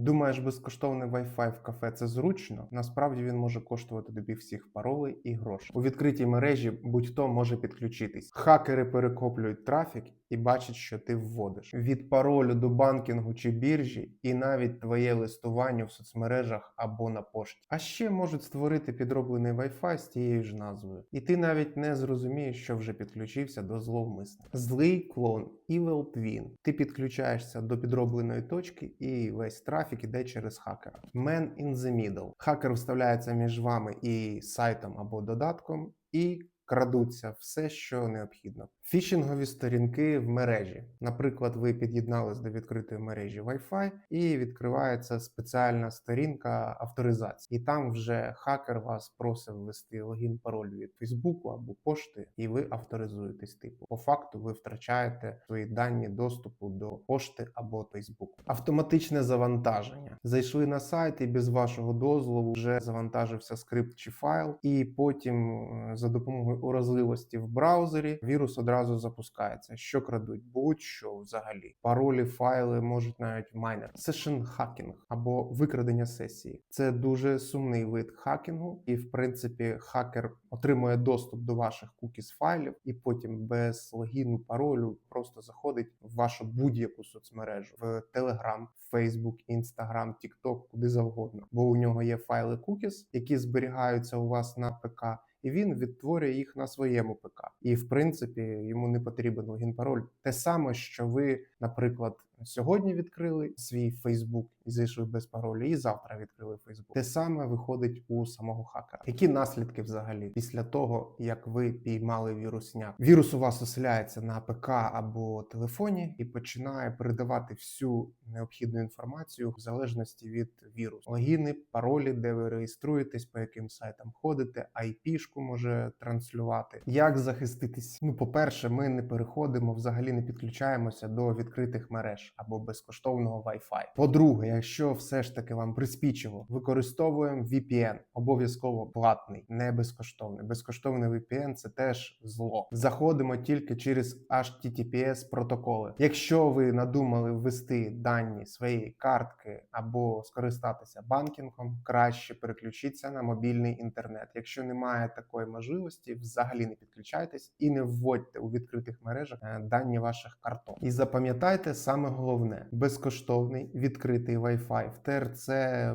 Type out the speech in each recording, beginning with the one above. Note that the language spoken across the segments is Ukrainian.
Думаєш, безкоштовний Wi-Fi в кафе це зручно? Насправді він може коштувати тобі всіх паролей і грошей. У відкритій мережі будь-хто може підключитись. Хакери перекоплюють трафік і бачать, що ти вводиш від паролю до банкінгу чи біржі, і навіть твоє листування в соцмережах або на пошті. А ще можуть створити підроблений Wi-Fi з тією ж назвою, і ти навіть не зрозумієш, що вже підключився до зловмисника. Злий клон Evil Twin. Ти підключаєшся до підробленої точки, і весь трафік іде через хакера. Man in the middle. Хакер вставляється між вами і сайтом або додатком, і крадуться все, що необхідно. Фішингові сторінки в мережі. Наприклад, ви під'єднались до відкритої мережі Wi-Fi і відкривається спеціальна сторінка авторизації. І там вже хакер вас просить ввести логін пароль від Фейсбуку або пошти, і ви авторизуєтесь. Типу, по факту, ви втрачаєте свої дані доступу до пошти або Фейсбуку. Автоматичне завантаження. Зайшли на сайт і без вашого дозволу вже завантажився скрипт чи файл, і потім е, за допомогою уразливості в браузері вірус одразу запускається. Що крадуть? Будь-що взагалі. Паролі, файли можуть навіть майнер. Session хакінг або викрадення сесії. Це дуже сумний вид хакінгу, і в принципі хакер отримує доступ до ваших кукіс файлів, і потім без логіну, паролю просто заходить в вашу будь-яку соцмережу в Telegram, Facebook, Instagram, TikTok, куди завгодно. Бо у нього є файли кукіс, які зберігаються у вас на ПК. І він відтворює їх на своєму ПК. І в принципі йому не потрібен логін пароль. Те саме, що ви, наприклад, сьогодні відкрили свій Фейсбук і зайшли без паролю, і завтра відкрили Фейсбук. Те саме виходить у самого хакера. Які наслідки взагалі після того, як ви піймали вірусняк? Вірус у вас оселяється на ПК або телефоні і починає передавати всю необхідну інформацію в залежності від вірусу. Логіни, паролі, де ви реєструєтесь, по яким сайтам ходите, IP-шку може транслювати. Як захиститись? Ну, по-перше, ми не переходимо, взагалі не підключаємося до відкритих мереж або безкоштовного Wi-Fi. По-друге, якщо все ж таки вам приспічило, використовуємо VPN, обов'язково платний, не безкоштовний. Безкоштовний VPN – це теж зло. Заходимо тільки через HTTPS протоколи. Якщо ви надумали ввести дані своєї картки або скористатися банкінгом, краще переключіться на мобільний інтернет. Якщо немає такої можливості, взагалі не підключайтесь і не вводьте у відкритих мережах е, дані ваших карток. І запам'ятайте саме головне: безкоштовний відкритий Wi-Fi в ТРЦ,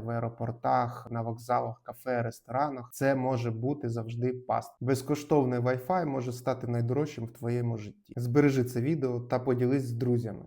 в аеропортах, на вокзалах, кафе, ресторанах. Це може бути завжди паст. Безкоштовний Wi-Fi може стати найдорожчим в твоєму житті. Збережи це відео та поділись з друзями.